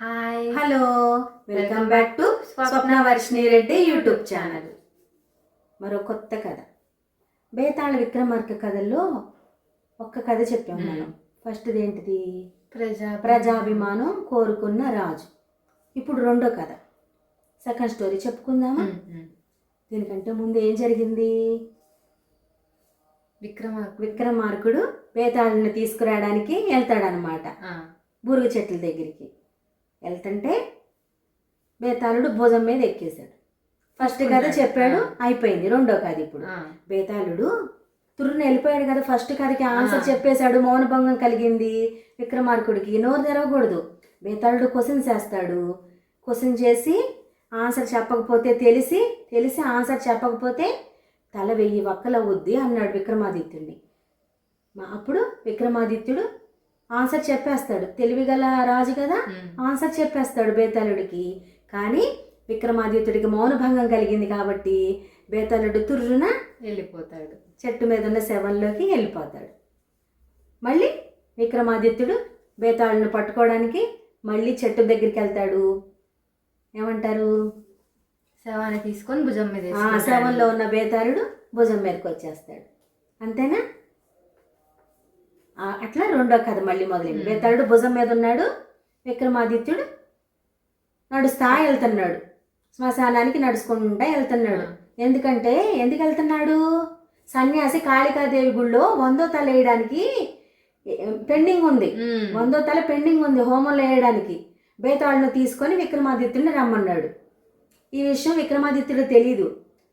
Hi. Hello. Welcome back to Swapna Varshini Reddy YouTube channel. మరో కొత్త కథ. బేతాళ విక్రమార్క కథల్లో ఒక్క కథ చెప్పాం. మనం. ఫస్ట్ ఏంటిది? ప్రజా ప్రజాభిమానం కోరుకున్న రాజు. ఇప్పుడు రెండో కథ. సెకండ్ స్టోరీ చెప్పుకుందామా. దీనికంటే ముందు ఏం జరిగింది? విక్రమార్క విక్రమార్కుడు బేతాళుని తీసుకురావడానికి వెళ్తాడనమాట బురుగు చెట్ల దగ్గరికి. వెళ్తుంటే బేతాళుడు భుజం మీద ఎక్కేశాడు. ఫస్ట్ కథ చెప్పాడు అయిపోయింది. రెండో కథ ఇప్పుడు. బేతాళుడు తుర్రుని వెళ్ళిపోయాడు కదా ఫస్ట్ కథకి ఆన్సర్. చెప్పేశాడు మౌనభంగం కలిగింది విక్రమార్కుడికి. నోరు తెరవకూడదు. బేతాళుడు క్వశ్చన్ చేస్తాడు. క్వశ్చన్ చేసి ఆన్సర్ చెప్పకపోతే తెలిసి తెలిసి ఆన్సర్ చెప్పకపోతే తల వెయ్యి వక్కలవుద్ది అన్నాడు విక్రమాదిత్యుడిని. మా- అప్పుడు విక్రమాదిత్యుడు ఆన్సర్ చెప్పేస్తాడు. తెలివిగల రాజు కదా. ఆన్సర్ చెప్పేస్తాడు బేతాళుడికి. కానీ విక్రమాదిత్యుడికి మౌనభంగం కలిగింది కాబట్టి బేతాళుడు తుర్రున వెళ్ళిపోతాడు. చెట్టు మీద ఉన్న శవంలోకి వెళ్ళిపోతాడు. మళ్ళీ విక్రమాదిత్యుడు బేతాళుని పట్టుకోవడానికి మళ్ళీ చెట్టు దగ్గరికి వెళ్తాడు. ఏమంటారు? శవాన్ని తీసుకొని భుజం మీద. శవంలో ఉన్న బేతాళుడు భుజం మీదకి వచ్చేస్తాడు. అంతేనా? అట్లా రెండో కథ మళ్ళీ మొదలైంది. బేతాళుడు భుజం మీద ఉన్నాడు విక్రమాదిత్యుడు నడుస్తా వెళ్తున్నాడు. శ్మశానానికి నడుచుకుంటా వెళ్తున్నాడు. ఎందుకంటే ఎందుకు వెళ్తున్నాడు? సన్యాసి కాళికాదేవి గుళ్ళో వందో తల వేయడానికి పెండింగ్ ఉంది. వందో తల పెండింగ్ ఉంది హోమంలో వేయడానికి. బేతాళును తీసుకొని విక్రమాదిత్యుడిని రమ్మన్నాడు. ఈ విషయం విక్రమాదిత్యుడు తెలీదు.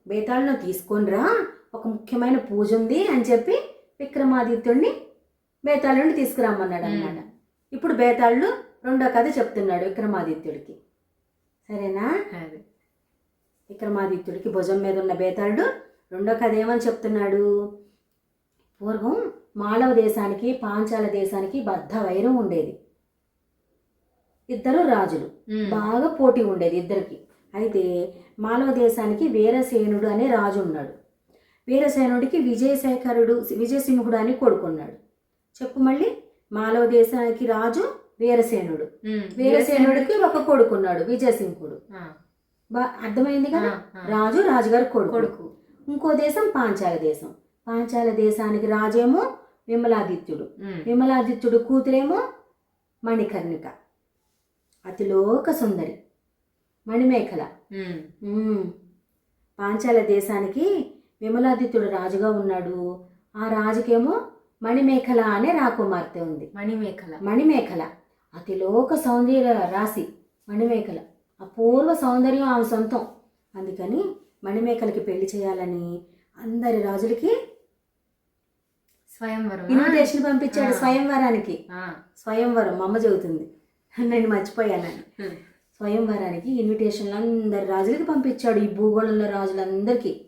బేతాళును తీసుకొనిరా ఒక ముఖ్యమైన పూజ ఉంది అని చెప్పి విక్రమాదిత్యుడిని బేతాళుని తీసుకురమ్మన్నాడు అన్నమాట ఇప్పుడు బేతాళుడు రెండో కథ చెప్తున్నాడు విక్రమాదిత్యుడికి. సరేనా. విక్రమాదిత్యుడికి భుజం మీద ఉన్న బేతాళుడు రెండో కథ ఏమని చెప్తున్నాడు? పూర్వం మాళవ దేశానికి పాంచాల దేశానికి బద్ధ వైరం ఉండేది. ఇద్దరు రాజులు. బాగా పోటీ ఉండేది ఇద్దరికి. అయితే మాలవ దేశానికి వీరసేనుడు అనే రాజు ఉన్నాడు. వీరసేనుడికి విజయశేఖరుడు విజయసింహుడు అని కొడుకున్నాడు. చెప్పు మళ్ళీ. మాలవ దేశానికి రాజు వీరసేనుడు. వీరసేనుడికి ఒక కొడుకున్నాడు విజయసింహుడు. అర్థమైంది కదా. రాజు రాజుగారి కొడుకు. కొడుకు. ఇంకో దేశం పాంచాల దేశం. పాంచాల దేశానికి రాజేమో విమలాదిత్యుడు. విమలాదిత్యుడు కూతురేమో మణికర్ణిక. అతిలోక సుందరి. మణిమేఖల. పాంచాల దేశానికి విమలాదిత్యుడు రాజుగా ఉన్నాడు. ఆ రాజుకేమో మణిమేఖల అనే రాకుమార్తె ఉంది. మణిమేఖల. మణిమేఖల. అతిలోక సౌందర్య రాశి మణిమేఖల. అపూర్వ సౌందర్యం ఆమె సొంతం. అందుకని మణిమేఖలకి పెళ్ళి చేయాలని అందరి రాజులకి స్వయంవరం ఇన్విటేషన్ పంపించాడు. స్వయంవరానికి. స్వయంవరం. మా అమ్మ చెబుతుంది. నేను మర్చిపోయానని. ఉమ్. స్వయంవరానికి ఇన్విటేషన్లు అందరి రాజులకి పంపించాడు. ఈ భూగోళంలో రాజులందరికీ.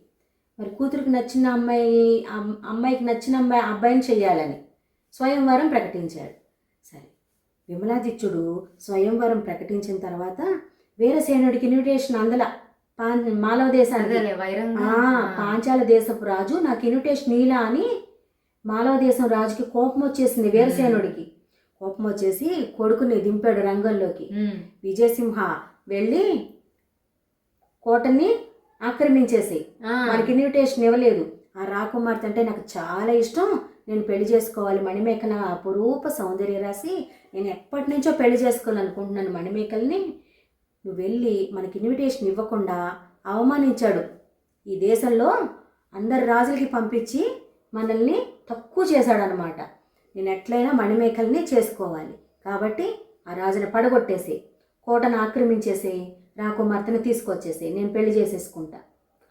మరి కూతురికి నచ్చిన అమ్మాయి అమ్- అమ్మాయికి నచ్చిన అమ్మాయి అబ్బాయిని చెయ్యాలని స్వయంవరం ప్రకటించాడు. సరే విమలాదిత్యుడు స్వయంవరం ప్రకటించిన తర్వాత వీరసేనుడికి ఇన్విటేషన్ అందల. పాన్ మాలవ దేశానికి. పాంచాల దేశపు రాజు నాకు ఇన్విటేషన్ ఇలా అని మాలవ దేశం రాజుకి కోపం వచ్చేసింది వీరసేనుడికి. కోపం వచ్చేసి కొడుకుని దింపాడు రంగంలోకి. విజయసింహ వెళ్ళి కోటని ఆక్రమించేసి. మనకి ఇన్విటేషన్ ఇవ్వలేదు. ఆ రాకుమార్తె అంటే నాకు చాలా ఇష్టం. నేను పెళ్ళి చేసుకోవాలి మణిమేకల అపురూప సౌందర్య రాసి నేను ఎప్పటి నుంచో పెళ్ళి చేసుకోవాలనుకుంటున్నాను మణిమేకల్ని. నువ్వు వెళ్ళి మనకి ఇన్విటేషన్ ఇవ్వకుండా అవమానించాడు. ఈ దేశంలో అందరి రాజులకి పంపించి మనల్ని తక్కువ చేశాడనమాట నేను ఎట్లయినా మణిమేకల్ని చేసుకోవాలి. కాబట్టి ఆ రాజుని పడగొట్టేసి కోటను ఆక్రమించేసి రాకుమార్తెని తీసుకొచ్చేసి నేను పెళ్ళి చేసేసుకుంటా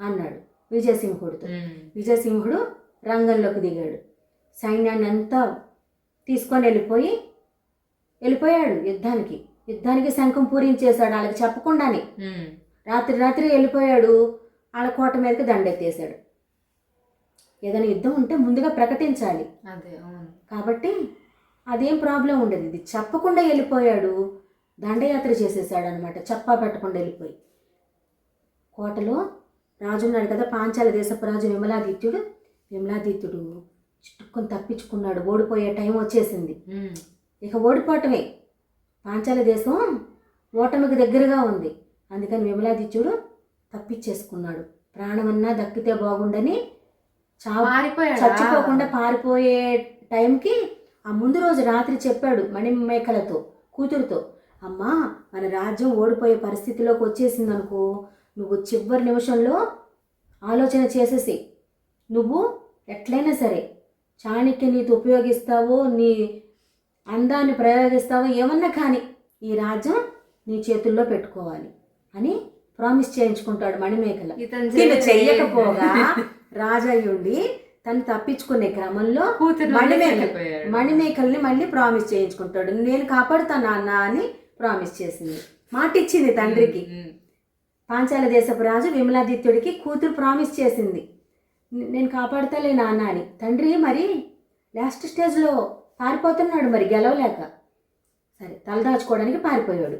అన్నాడు విజయసింహుడితో. విజయసింహుడు రంగంలోకి దిగాడు. సైన్యాన్ని అంతా తీసుకొని వెళ్ళిపోయి వెళ్ళిపోయాడు యుద్ధానికి. యుద్ధానికి శంఖం పూరించేశాడు వాళ్ళకి చెప్పకుండానే. రాత్రి రాత్రి వెళ్ళిపోయాడు వాళ్ళ కోట మీదకి దండెత్తేశాడు. ఏదైనా యుద్ధం ఉంటే ముందుగా ప్రకటించాలి. అదే కాబట్టి అదేం ప్రాబ్లం ఉండదు. ఇది చెప్పకుండా వెళ్ళిపోయాడు. దండయాత్ర చేసేసాడు అనమాట చెప్పా పెట్టకుండా వెళ్ళిపోయి. కోటలో రాజు ఉన్నాడు కదా పాంచాల దేశపు రాజు విమలాదిత్యుడు. విమలాదిత్యుడు చుట్టుకొని తప్పించుకున్నాడు. ఓడిపోయే టైం వచ్చేసింది. ఇక ఓడిపోవటమే. పాంచాల దేశం ఓటమికి దగ్గరగా ఉంది. అందుకని విమలాదిత్యుడు తప్పించేసుకున్నాడు. ప్రాణమన్నా దక్కితే బాగుండని చావు? చచ్చిపోకుండా పారిపోయే టైంకి ఆ ముందు రోజు రాత్రి చెప్పాడు మణిమేకలతో కూతురుతో అమ్మా మన రాజ్యం ఓడిపోయే పరిస్థితిలోకి వచ్చేసిందనుకో నువ్వు చివరి నిమిషంలో ఆలోచన చేసేసి నువ్వు ఎట్లయినా సరే చాణక్య నీతి ఉపయోగిస్తావో నీ అందాన్ని ప్రయోగిస్తావో ఏమన్నా కానీ ఈ రాజ్యం నీ చేతుల్లో పెట్టుకోవాలి అని ప్రామిస్ చేయించుకుంటాడు మణిమేకల ఇతను తిను. చెయ్యకపోగా రాజయ్యుండి తను తప్పించుకునే క్రమంలో మణిమేకల్. మణిమేకల్ని మళ్ళీ ప్రామిస్ చేయించుకుంటాడు నేను కాపాడుతాను నాన్న అని ప్రామిస్ చేసింది. మాట ఇచ్చింది తండ్రికి. పాంచాల దేశపు రాజు విమలాదిత్యుడికి కూతురు ప్రామిస్ చేసింది. "నే- నేను కాపాడుతాలే నాన్న అని. తండ్రి మరి లాస్ట్ స్టేజ్లో పారిపోతున్నాడు మరి గెలవలేక. సరే తలదాచుకోవడానికి పారిపోయాడు.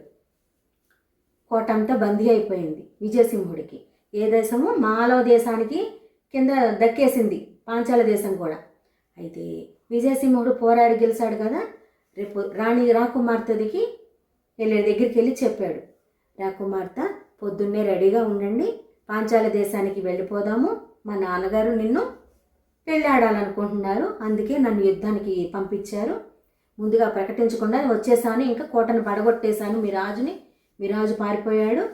కోట అంతా బందీ అయిపోయింది విజయసింహుడికి. ఏ దేశము మాలవ దేశానికి కింద దక్కేసింది పాంచాల దేశం కూడా. అయితే విజయసింహుడు పోరాడి గెలిచాడు కదా. రేపు రాణి రాకుమార్తెదికి వెళ్ళే దగ్గరికి వెళ్ళి చెప్పాడు. రాకుమార్తె పొద్దున్నే రెడీగా ఉండండి. పాంచాల దేశానికి వెళ్ళిపోదాము. మా నాన్నగారు నిన్ను పెళ్ళాడాలనుకుంటున్నారు అందుకే నన్ను యుద్ధానికి పంపించారు. ముందుగా ప్రకటించకుండా వచ్చేసాను. ఇంకా కోటను పడగొట్టేశాను. మీ రాజుని మీ రాజు పారిపోయాడు.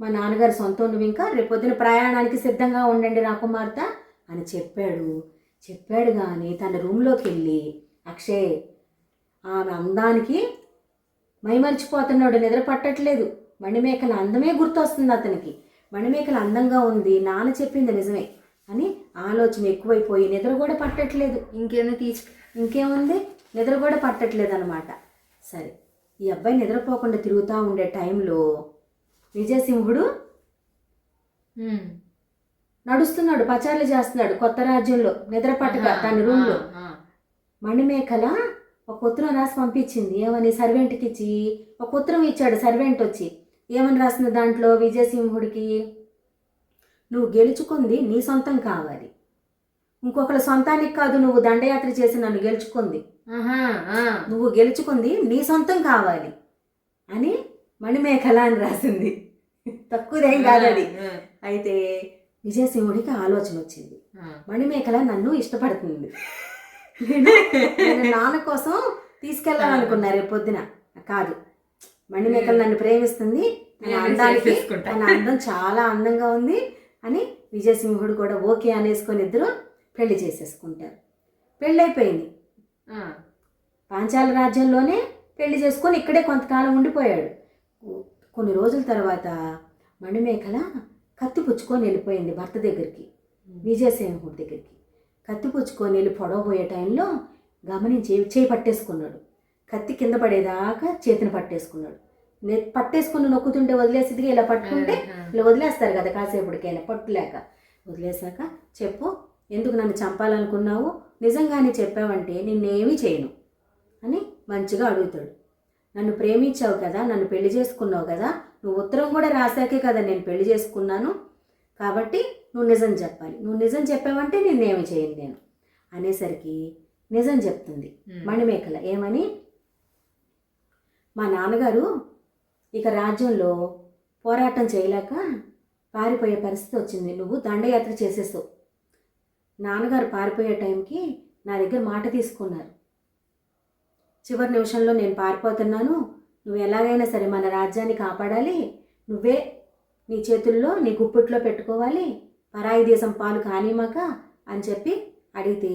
మా నాన్నగారు సొంతం నువ్వు ఇంకా రేపొద్దున ప్రయాణానికి సిద్ధంగా ఉండండి రాకుమార్తె అని చెప్పాడు. చెప్పాడు కానీ తన రూమ్లోకి వెళ్ళి అక్షయ్ ఆమె అందానికి మైమరిచిపోతున్నాడు నిద్ర పట్టట్లేదు మణిమేకల అందమే గుర్తొస్తుంది అతనికి. మణిమేకల అందంగా ఉంది నాన్న చెప్పింది నిజమే. అని ఆలోచన ఎక్కువైపోయి నిద్ర కూడా పట్టట్లేదు. ఇంకేందో తీసుకు ఇంకేముంది? నిద్ర కూడా పట్టట్లేదు అనమాట సరే ఈ అబ్బాయి నిద్రపోకుండా తిరుగుతూ ఉండే టైంలో విజయసింహుడు. నడుస్తున్నాడు పచారులు చేస్తున్నాడు కొత్త రాజ్యంలో. నిద్ర పట్టక తన రూమ్లో. మణిమేకల ఒక ఉత్తరం రాసి పంపించింది. ఏమని? సర్వెంట్కి ఇచ్చి. ఒక ఉత్తరం ఇచ్చాడు సర్వెంట్ వచ్చి. ఏమని రాసిన దాంట్లో విజయసింహుడికి? నువ్వు గెలుచుకుంది నీ సొంతం కావాలి. ఇంకొకరి సొంతానికి కాదు నువ్వు దండయాత్ర చేసి నన్ను గెలుచుకుంది. నువ్వు గెలుచుకుంది నీ సొంతం కావాలి అని మణిమేఖల అని రాసింది. తక్కువదేం కాదు అది అయితే విజయసింహుడికి ఆలోచన వచ్చింది. మణిమేఖల నన్ను ఇష్టపడుతుంది. నేను నేను నాన్న కోసం తీసుకెళ్ళాలనుకున్నా రేపు పొద్దున కాదు. మణిమేఖల నన్ను ప్రేమిస్తుంది. తన అందానికి. తన అందం చాలా అందంగా ఉంది అని విజయసింహుడు కూడా ఓకే అనేసుకొని ఇద్దరు పెళ్ళి చేసేసుకుంటారు. పెళ్ళైపోయింది. పాంచాల రాజ్యంలోనే పెళ్ళి చేసుకొని ఇక్కడే కొంతకాలం ఉండిపోయాడు. కొన్ని రోజుల తర్వాత మణిమేఖల కత్తి పుచ్చుకొని వెళ్ళిపోయింది భర్త దగ్గరికి విజయసింహుడి దగ్గరికి. కత్తి పుచ్చుకొని వెళ్ళి పొడవబోయే టైంలో గమనించి చేయి పట్టేసుకున్నాడు. కత్తి కింద పడేదాకా చేతిని పట్టేసుకున్నాడు. నే పట్టేసుకుని నొక్కుతుంటే వదిలేసిదిగా ఇలా పట్టుకుంటే. ఇలా వదిలేస్తారు కదా కాసేపటికైనా పట్టులేక. వదిలేశాక చెప్పు ఎందుకు నన్ను చంపాలనుకున్నావు? నిజంగానే చెప్పావంటే నిన్నేమీ చేయను అని మంచిగా అడుగుతాడు. నన్ను ప్రేమించావు కదా నన్ను పెళ్ళి చేసుకున్నావు కదా నువ్వు ఉత్తరం కూడా రాశాకే కదా నేను పెళ్ళి చేసుకున్నాను. కాబట్టి నువ్వు నిజం చెప్పాలి. నువ్వు నిజం చెప్పావంటే నిన్నేమి చేయను నేను. అనేసరికి నిజం చెప్తుంది. ఉమ్. మణిమేఖల ఏమని? మా నాన్నగారు ఇక రాజ్యంలో పోరాటం చేయలేక పారిపోయే పరిస్థితి వచ్చింది. నువ్వు దండయాత్ర చేసేసావు. నాన్నగారు పారిపోయే టైంకి నా దగ్గర మాట తీసుకున్నారు. చివరి నిమిషంలో నేను పారిపోతున్నాను. నువ్వు ఎలాగైనా సరే మన రాజ్యాన్ని కాపాడాలి. నువ్వే నీ చేతుల్లో నీ గుప్పిట్లో పెట్టుకోవాలి. పరాయి దేశం పాలు కానిమాక అని చెప్పి అడిగితే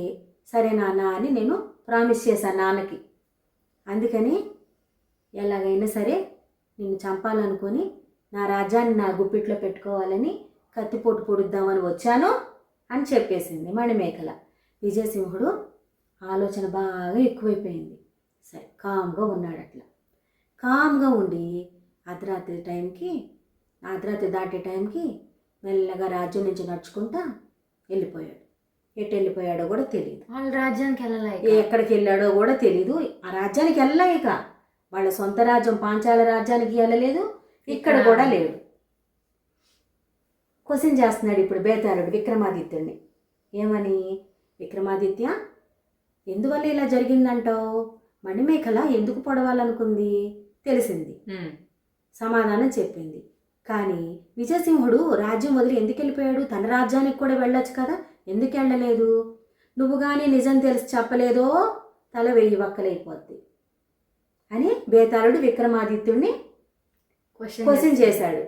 సరే నాన్న అని నేను ప్రామిస్ చేశాను నాన్నకి. అందుకని ఎలాగైనా సరే నిన్ను చంపాలనుకొని నా రాజ్యాన్ని నా గుప్పిట్లో పెట్టుకోవాలని కత్తిపోటు పొడుద్దామని వచ్చాను అని చెప్పేసింది మణిమేకల. విజయసింహుడు ఆలోచన బాగా ఎక్కువైపోయింది. సరే కామ్గా ఉన్నాడు అట్లా కామ్గా ఉండి అర్ధరాత్రి టైంకి అర్ధరాత్రి దాటే టైంకి మెల్లగా రాజ్యం నుంచి నడుచుకుంటా వెళ్ళిపోయాడు. ఎటు వెళ్ళిపోయాడో కూడా తెలియదు వాళ్ళ రాజ్యానికి వెళ్ళలేక ఎక్కడికి వెళ్ళాడో కూడా తెలీదు. ఆ రాజ్యానికి వెళ్ళలేక వాళ్ళ సొంత రాజ్యం పాంచాల రాజ్యానికి వెళ్ళలేదు. ఇక్కడ. కూడా లేడు. క్వశ్చన్ చేస్తున్నాడు ఇప్పుడు బేతాళుడు విక్రమాదిత్యుడిని. ఏమని? విక్రమాదిత్య ఎందువల్ల ఇలా జరిగిందంటావు? మణిమేఖల ఎందుకు పొడవాలనుకుంది? తెలిసింది. సమాధానం చెప్పింది. కానీ విజయసింహుడు రాజ్యం వదిలి ఎందుకు వెళ్ళిపోయాడు తన రాజ్యానికి కూడా వెళ్ళొచ్చు కదా? ఎందుకు వెళ్ళలేదు? నువ్వు కానీ నిజం తెలిసి చెప్పలేదో? తల వెయ్యి వక్కలైపోద్ది. అని బేతాళుడు విక్రమాదిత్యుడిని క్వశ్చన్ చేశాడు.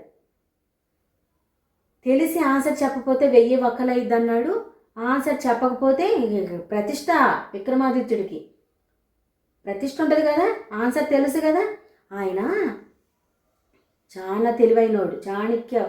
తెలిసి ఆన్సర్ చెప్పకపోతే వెయ్యి వక్కలైద్ది అన్నాడు ఆన్సర్ చెప్పకపోతే ప్రతిష్ట విక్రమాదిత్యుడికి. ప్రతిష్ట ఉంటుంది కదా? ఆన్సర్ తెలుసు కదా? ఆయన చాలా తెలివైనోడు చాణక్య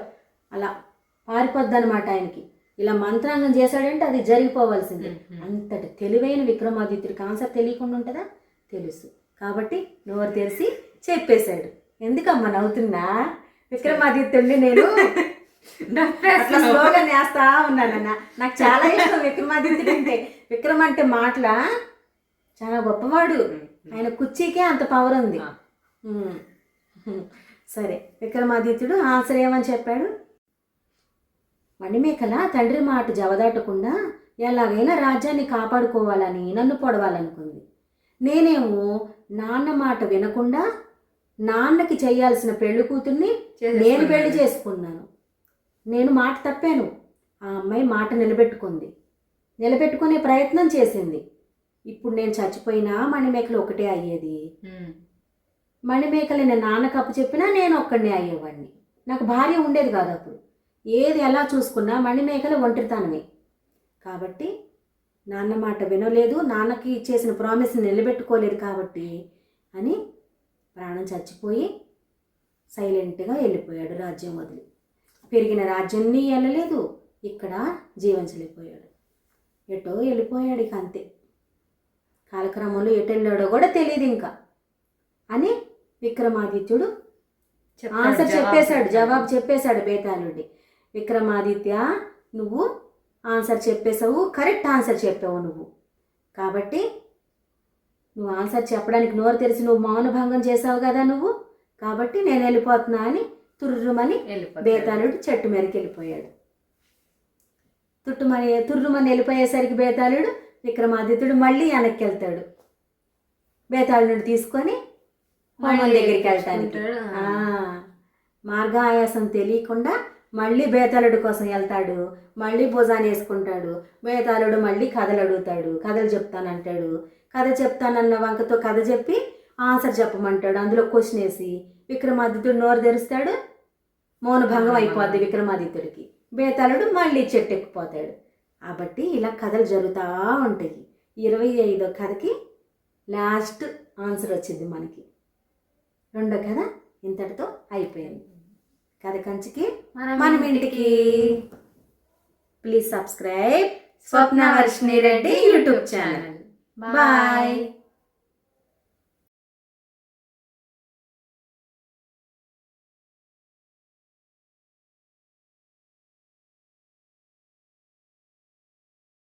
అలా పారిపోద్ది అనమాట ఆయనకి. ఇలా మంత్రాంగం చేశాడంటే అది జరిగిపోవాల్సిందే. అంతటి తెలివైన విక్రమాదిత్యుడికి ఆన్సర్ తెలియకుండా ఉంటుందా? తెలుసు. కాబట్టి నోరు తెరిచి చెప్పేశాడు. ఎందుకమ్మా నవ్వుతున్నా? విక్రమాదిత్యుడిని నేను స్లోగా నేస్తా ఉన్నానన్న. నాకు చాలా ఇష్టం విక్రమాదిత్యుడు అంటే. విక్రమ్ అంటే మాటల? చాలా గొప్పవాడు. ఆయన కుర్చీకే అంత పవర్ ఉంది. సరే విక్రమాదిత్యుడు ఆన్సర్ ఏమని చెప్పాడు. మణిమేకల తండ్రి మాట జవదాటకుండా ఎలాగైనా రాజ్యాన్ని కాపాడుకోవాలని నన్ను పొడవాలనుకుంది. నేనేమో నాన్న మాట వినకుండా నాన్నకి చేయాల్సిన పెళ్ళి కూతుర్ని నేను పెళ్ళి చేసుకున్నాను. నేను మాట తప్పాను. ఆ అమ్మాయి మాట నిలబెట్టుకుంది. నిలబెట్టుకునే ప్రయత్నం చేసింది. ఇప్పుడు నేను చచ్చిపోయినా మణిమేకలు ఒకటే అయ్యేది. మణిమేకలు నాన్నకు అప్పు చెప్పినా నేను ఒక్కడినే అయ్యేవాడిని. నాకు భార్య ఉండేది కాదు అప్పుడు. ఏది ఎలా చూసుకున్నా మణిమేకల ఒంటరితనమే. కాబట్టి నాన్న మాట వినలేదు నాన్నకి చేసిన ప్రామిస్ నిలబెట్టుకోలేదు కాబట్టి అని ప్రాణం చచ్చిపోయి సైలెంట్గా వెళ్ళిపోయాడు రాజ్యం వదిలి. పెరిగిన రాజ్యాన్ని వెళ్ళలేదు ఇక్కడ జీవించలేకపోయాడు. ఎటో వెళ్ళిపోయాడు ఇక అంతే. కాలక్రమంలో ఎటు వెళ్ళాడో కూడా తెలియదు ఇంకా అని విక్రమాదిత్యుడు ఆన్సర్ చెప్పేశాడు జవాబు చెప్పేశాడు బేతాళుడి విక్రమాదిత్య నువ్వు ఆన్సర్ చెప్పేశావు కరెక్ట్ ఆన్సర్ చెప్పావు నువ్వు. కాబట్టి నువ్వు ఆన్సర్ చెప్పడానికి నోరు తెరిచి నువ్వు మౌనభంగం చేసావు కదా నువ్వు. కాబట్టి నేను వెళ్ళిపోతున్నా అని తుర్రుమని బేతాళుడు చెట్టు మీదకి వెళ్ళిపోయాడు. తుట్టుమని తుర్రుమని వెళ్ళిపోయేసరికి బేతాళుడు విక్రమాదిత్యుడు మళ్ళీ వెనక్కి వెళ్తాడు. బేతాళుడిని తీసుకొని హోమం దగ్గరికి వెళ్తానికి మార్గాయాసం తెలియకుండా మళ్ళీ బేతాళుడి కోసం వెళ్తాడు. మళ్ళీ భుజాన్ని వేసుకుంటాడు. బేతాళుడు మళ్ళీ కథలు అడుగుతాడు. కథలు చెప్తానంటాడు. కథ చెప్తానన్న వంకతో కథ చెప్పి ఆన్సర్ చెప్పమంటాడు. అందులో క్వశ్చన్ వేసి విక్రమాదిత్యుడు నోరు తెరుస్తాడు. మౌనభంగం అయిపోద్ది విక్రమాదిత్యుడికి. బేతాళుడు మళ్ళీ చెట్టు ఎక్కిపోతాడు కాబట్టి ఇలా కథలు జరుగుతూ ఉంటాయి. ఇరవై ఐదో కథకి లాస్ట్ ఆన్సర్ వచ్చింది మనకి. రెండో కథ ఇంతటితో అయిపోయింది. కథ కంచికి మనం ఇంటికి please subscribe Swapna Varshini Reddy YouTube channel. Bye